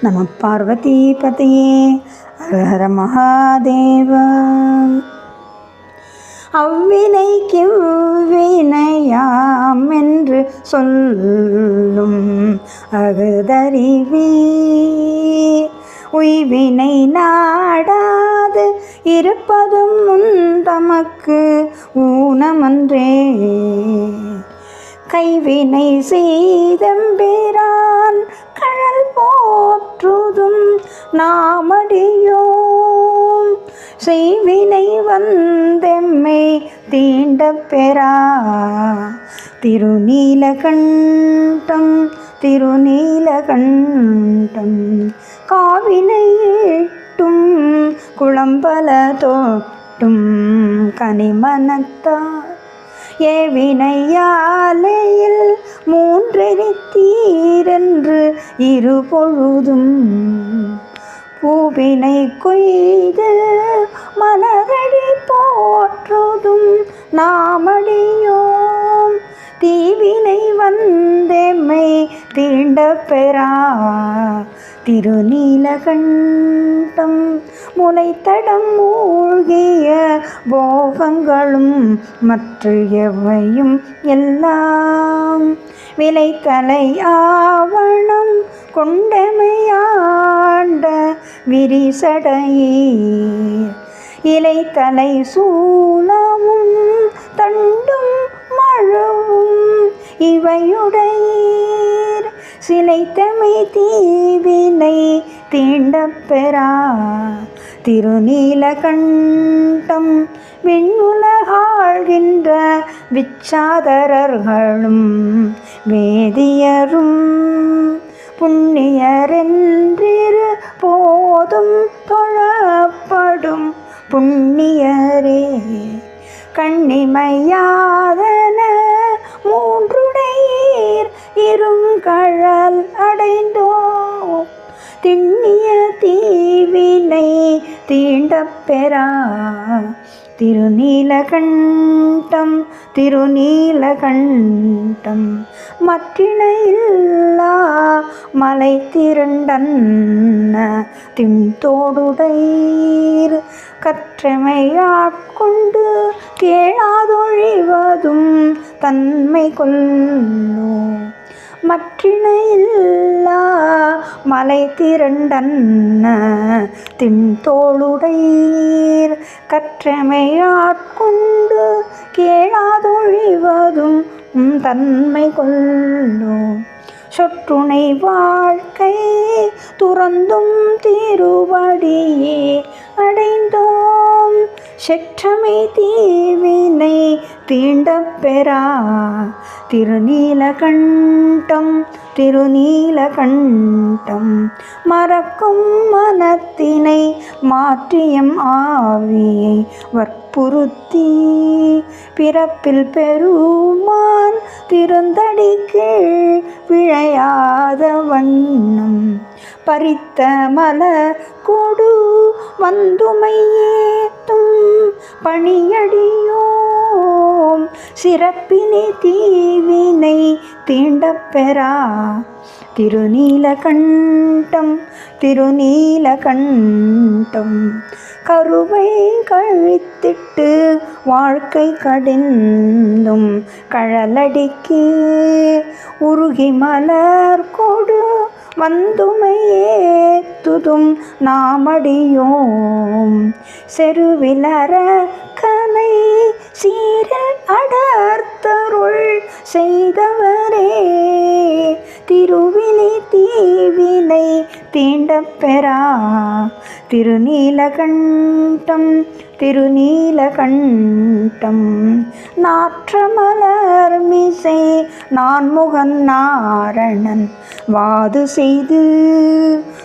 நம பார்வதி பதையே ஹர மகாதேவ. அவ்வினைக்கு வினையாம் என்று சொல்லும் அகுதறிவி. உய்வினை நாடாது இருப்பதும் முன் தமக்கு ஊனமன்றே. கைவினை செய்தம்பிரான் கழல் போற்றுதும் நாமடியோம். செய்வினை வந்தெம்மை தீண்ட பெறா திருநீலகண்டம் திருநீலகண்டம் காவினை எட்டும் குளம்பல தோட்டும் கனிமனத்தார் ஏவினையாலையில் மூன்றெரித்தீரென்று இரு பொழுதும் பூவினை கொய்து மலரடி போற்றுதும் நாமடியோம். தீவினை வந்தெம்மை தீண்ட பெறா திருநீலகண்டம் முனைத்தடம் மூழ்கிய போகங்களும் மற்ற எவையும் எல்லாம். விலைத்தலை ஆவணம் கொண்டமையாண்ட விரிசடையீர் இலைத்தலை சூலமும் தண்டும் மழவும் இவையுடையீர் சிலைத்தமை தீவினை தீண்டப்பெறா. திருநீல கண்டம் விண்ணுலகாழ்கின்ற விச்சாதரர்களும் வேதியரும் புண்ணியரென்றிரு போதும் தொழ திண்ணிய தீவினை தீண்டப்பெறா திருநீலகண்டம் திருநீலகண்டம் மற்றினையில்லா மலை திரண்டன்ன. திம்தோடுடையீர் கற்றமையாட்கொண்டு கேளாதொழிவதும் தன்மை கொல்லோ மற்றினையில்லா மலை திரண்டன்ன தின்தோளுடையீர் கற்றமையாட்கொண்டு கேளாதொழிவதும் தன்மை கொள்ளும். சொற்றுணை வாழ்க்கை துறந்தும் திருவடியே அடைந்தோ செற்றமை தீவினை தீண்டப் பெறா திருநீலகண்டம் திருநீலகண்டம் மறக்கும் மனத்தினை மாற்றியம் ஆவியை வற்புறுத்தி. பிறப்பில் பெருமான் திருந்தடி கீழ் விழையாத வண்ணம் பறித்த மல கொடு வந்துமையே. வந்துமையேத்தும் பணியடியோம். சிறப்பினை தீவினை தீண்டப் பெறா திருநீலகண்டம் திருநீலகண்டம். கருவை கழித்திட்டு வாழ்க்கை கடிந்தும். கழலடிக்கு உருகி மலர் கொடு. வந்துமையே செத்துதும் நாமடியோம். செருவிலர கலை சீர அடர்த்தருள் செய்தவரே. திருவினை தீவினை தீண்டப் பெறா. திருநீலகண்டம் திருநீலகண்டம். நாற்றமலர் மிசை நான்முகன் நாரணன். வாது செய்து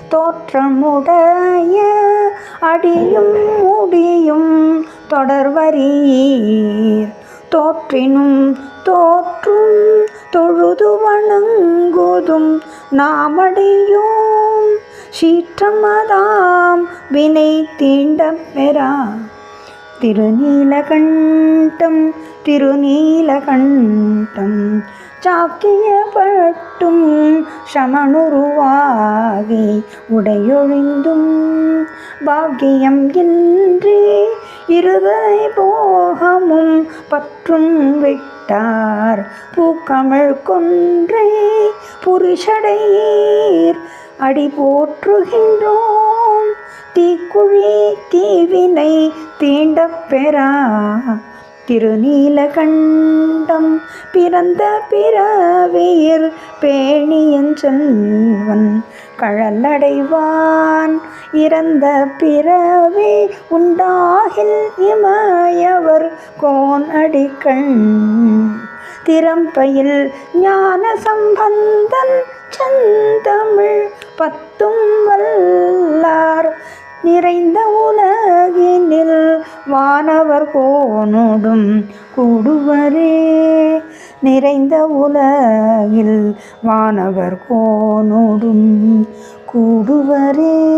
தோற்றமுடைய அடியும் முடியும் தொடர்வரீர். தோற்றினும் தோற்றும் தொழுது வணங்குதும் நாமடியோம் சீற்றமதாம் வினை தீண்டம் பெறா. திருநீலகண்டம் திருநீலகண்டம் சாக்கியப்பட்டும் சமனுருவாகி உடையொழிந்தும் பாக்கியம் இன்றி இருதலை போகமும் பற்றும் விட்டார். பூக்கமிழ் கொன்றை புரிஷடையீர். அடி போற்றுகின்றோம். தீக்குழி தீவினை தீண்டப் பெறா. திருநீலகண்டம் பிறந்த பிறவியர் பேணியன் செல்வன். கழலடைவான் இறந்த பிறவி உண்டாகில் இமயவர் கோன் அடிக்கண். திறம்பையில் ஞான சம்பந்தன் பத்தும் வல்லார் நிறைந்த உலகினில் வானவர் கோனோடும் கூடுவரே. நிறைந்த உலகில் வானவர் கோனோடும் கூடுவரே.